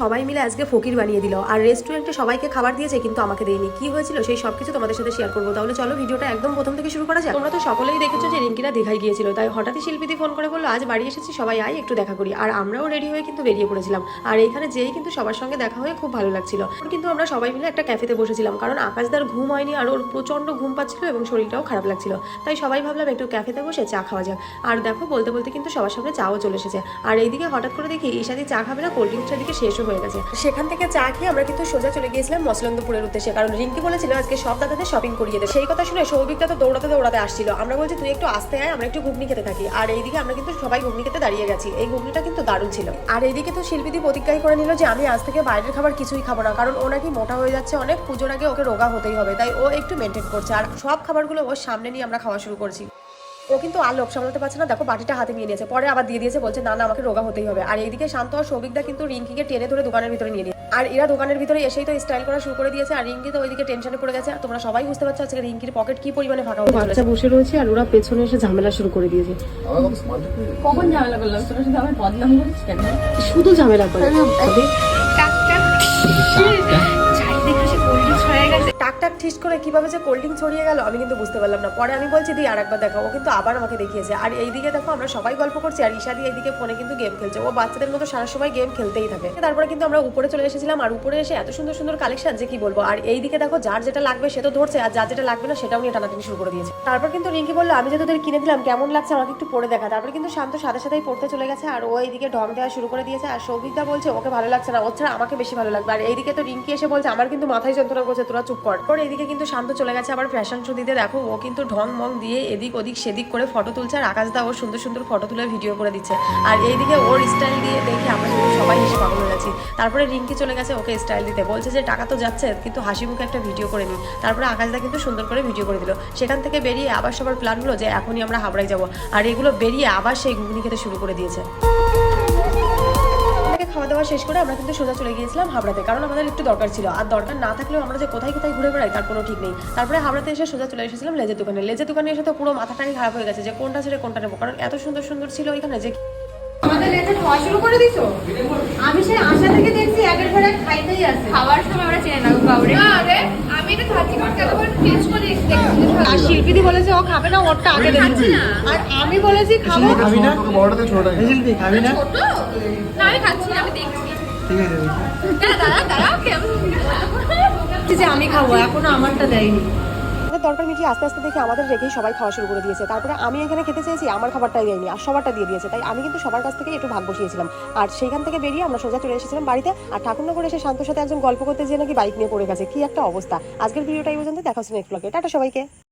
সবাই মিলে আজকে ফকির বানিয়ে দিল। আর রেস্টুরেন্টে সবাইকে খাবার দিয়েছে কিন্তু আমাকে দেয়নি। কি হয়েছিল সেই সব কিছু তোমাদের সাথে শেয়ার করব। তাহলে চলো ভিডিওটা একদম প্রথম থেকে শুরু করা যায় তোমরা তো সকলেই দেখেছ যে রিঙ্কিরা দীঘায় গিয়েছিল। তাই হঠাৎই শিল্পীদি ফোন করে বলল, আজ বাড়ি এসেছি, সবাই আয়, একটু দেখা করি। আর আমরাও রেডি হয়ে কিন্তু বেরিয়ে পড়েছিলাম। আর এখানে যেই কিন্তু সবার সঙ্গে দেখা হয়ে খুব ভালো লাগছিল। কিন্তু আমরা সবাই মিলে একটা ক্যাফেতে বসেছিলাম। কারণ আকাশদার ঘুম হয়নি আর ওর প্রচণ্ড ঘুম পাচ্ছিল এবং শরীরটাও খারাপ লাগছিল। তাই সবাই ভাবলাম একটু ক্যাফেতে বসে চা খাওয়া যাক। আর দেখো, বলতে বলতে কিন্তু সবার সামনে চাও চলে এসেছে। আর এইদিকে হঠাৎ করে দেখি ঈশাদি চা খাবে না কোল্ড ড্রিঙ্কসটার দিকে হয়ে গেছে। সেখান থেকে চা খেয়ে আমরা কিন্তু সোজা চলে গিয়েছিলাম মসলন্দপুরের উদ্দেশ্যে। কারণ রিঙ্কি বলেছিল আজকে সব দাদাদের শপিং করিয়ে দেবে। সেই কথা শুনে সৌভিকটা তো দৌড়াতে দৌড়াতে আসছিল। আমরা বলছি, তুই একটু আসতে আয়, আমরা একটু ঘুগনি খেতে থাকি। আর এইদিকে আমরা কিন্তু সবাই ঘুগনি খেতে দাঁড়িয়ে গেছি। এই ঘুগনিটা কিন্তু দারুণ ছিল। আর এইদিকে তো শিল্পীদি প্রতিজ্ঞাই করে নিল যে, আমি আজ থেকে বাইরের খাবার কিছুই খাব না। কারণ ও নাকি মোটা হয়ে যাচ্ছে। অনেক পুজোর আগে ওকে রোগা হতেই হবে। তাই ও একটু মেনটেন করছে। আর সব খাবারগুলো ওর সামনে নিয়ে আমরা খাওয়া শুরু করছি। ও কিন্তু আর লোক সামলাতে পারছে না দেখো বাটিটা হাতে নিয়ে নিয়েছে। পরে আবার দিয়ে দিয়েছে বলছে না না আমাকে রোগা হতেই হবে। আর এইদিকে শান্ত আর সৌভিকদা কিন্তু রিঙ্কিকে টেনে ধরে দোকানের ভিতরে নিয়ে নিয়ে আর এরা দোকানের ভিতরে এসেই তো স্টাইল করা শুরু করে দিয়েছে আর রিঙ্কি তো ওইদিকে টেনশনে পড়ে গেছে। আর তোমরা সবাই বুঝতে পারছ আজকে রিঙ্কির পকেট কি পরিমাণে ফাঁকা হতে চলেছে। বসে রয়েছে আর ওরা পেছনে এসে ঝামেলা শুরু করে দিয়েছে। কখন ঝামেলা করলাম? তোরা শুধু আমার বদনাম করিস কেন? শুধু ঝামেলা করে। টাক টাক ঠিস করে কীভাবে যে কোল্ড ড্রিঙ্ক ছড়িয়ে গেল, আমি কিন্তু বুঝতে পারলাম না। পরে আমি বলছি দি আর একবার ও কিন্তু আবার আমাকে দেখিয়েছে। আর এইদিকে দেখো, আমরা সবাই গল্প করছি, আর ঈশাদি এইদিকে ফোনে কিন্তু গেম খেলছে। ও বাচ্চাদের মতো সারা সময় গেম খেলতেই থাকে। তারপরে কিন্তু আমরা উপরে চলে এসেছিলাম, আর উপরে এসে এত সুন্দর সুন্দর কালেকশন যে কি বলব? আর এইদিকে দেখো, যার যেটা লাগবে সে তো ধরছে, আর যার যেটা লাগবে না, সেটাও নিয়ে টানাটানি শুরু করে দিয়েছে। তারপর কিন্তু রিঙ্কি বলল, আমি যে তোদের কিনে দিলাম, কেমন লাগছে আমাকে একটু পরে দেখা। তারপর কিন্তু শান্ত সাথে সাথেই পড়তে চলে গেছে, আর ও এইদিকে ঢং দেওয়া শুরু করে দিয়েছে। আর সৌভিকদা বলছে, ওকে ভালো লাগছে না, ওর ছাড়া আমাকে বেশি ভালো লাগবে। আর এইদিকে তো রিঙ্কি এসে বলছে, আমার কিন্তু মাথায় যন্ত্রণা করছে, তোরা চুপ কর। পর এদিকে কিন্তু শান্ত চলে গেছে আবার ফ্যাশন শো দিতে। দেখো, ও কিন্তু ঢং মং দিয়ে এদিক ওদিক সেদিক করে ফটো তুলছে আর আকাশ দা ওর সুন্দর সুন্দর ফটো তুলে ভিডিও করে দিচ্ছে। আর এইদিকে ওর স্টাইল দিয়ে দেখে আমরা কিন্তু সবাই হেসে পাগল হয়ে গেছি তারপরে রিঙ্কি চলে গেছে ওকে স্টাইল দিতে। বলছে যে, টাকা তো যাচ্ছে, কিন্তু হাসি মুখে একটা ভিডিও করে নিই তারপরে আকাশদা কিন্তু সুন্দর করে ভিডিও করে দিল। সেখান থেকে বেরিয়ে আবার সবার প্ল্যান হলো যে, এখনই আমরা হাবড়ায় যাব। আর এগুলো বেরিয়ে আবার সেই ঘুগনি খেতে শুরু করে দিয়েছে। খাওয়া দাওয়া শেষ করে আমরা কিন্তু সোজা চলে গিয়েছিলাম হাবড়াতে। কারণ আমাদের একটু দরকার ছিল। আর দরকার না থাকলেও আমরা যে কোথায় কোথায় ঘুরে বেড়াই তার কোনো ঠিক নেই। তারপরে হাবড়াতে এসে সোজা চলে এসেছিলাম লেজের দোকানে। লেজের দোকানে এসে তো পুরো মাথাটাই খারাপ হয়ে গেছে যে কোনটা ছেড়ে কোনটা নেব। কারণ এত সুন্দর সুন্দর ছিল ওইখানে যে আমাদের লেজে খাওয়া শুরু করে দিছো? আমি সেই আশা থেকে দেখছি একের পর এক খাইতেই আছে খাওয়ার সময় আমরা চেনে না বাবরে আরে আমি এটা খাচ্ছি কারণ একবার টেস্ট করে দেখছি আর শিল্পীদি বলেছে ও খাবে না ওরটা আগে দেখেছি আর আমি বলেছি খাব। খাবি না? বড়টাতে ছোটটাই শিল্পী খাবি না? ছোট? না আমি খাচ্ছি না আমি দেখছি। ঠিক আছে দাঁড়া দাঁড়া কেমন? যে আমি খাব এখনও আমারটা দেয়নি। আমাদের মিটি আস্তে আস্তে দেখে আমাদের রেখেই সবাই খাওয়া শুরু করে দিয়েছে। তারপরে আমি এখানে খেতে চেয়েছি, আমার খাবারটাই দেয়নি আর সবারটা দিয়ে দিয়েছে। তাই আমি কিন্তু সবার কাছ থেকে একটু ভাগ বসিয়েছিলাম। আর সেখান থেকে বেরিয়ে আমরা সোজা চলে এসেছিলাম বাড়িতে আর ঠাকুরনগর এসে শান্তর সাথে একজন গল্প করতে যে নাকি বাইক নিয়ে পড়ে গেছে। কি একটা অবস্থা। আজকের ভিডিওটা এই পর্যন্ত দেখা হচ্ছে নেক্সট ব্লগে টাটা সবাইকে।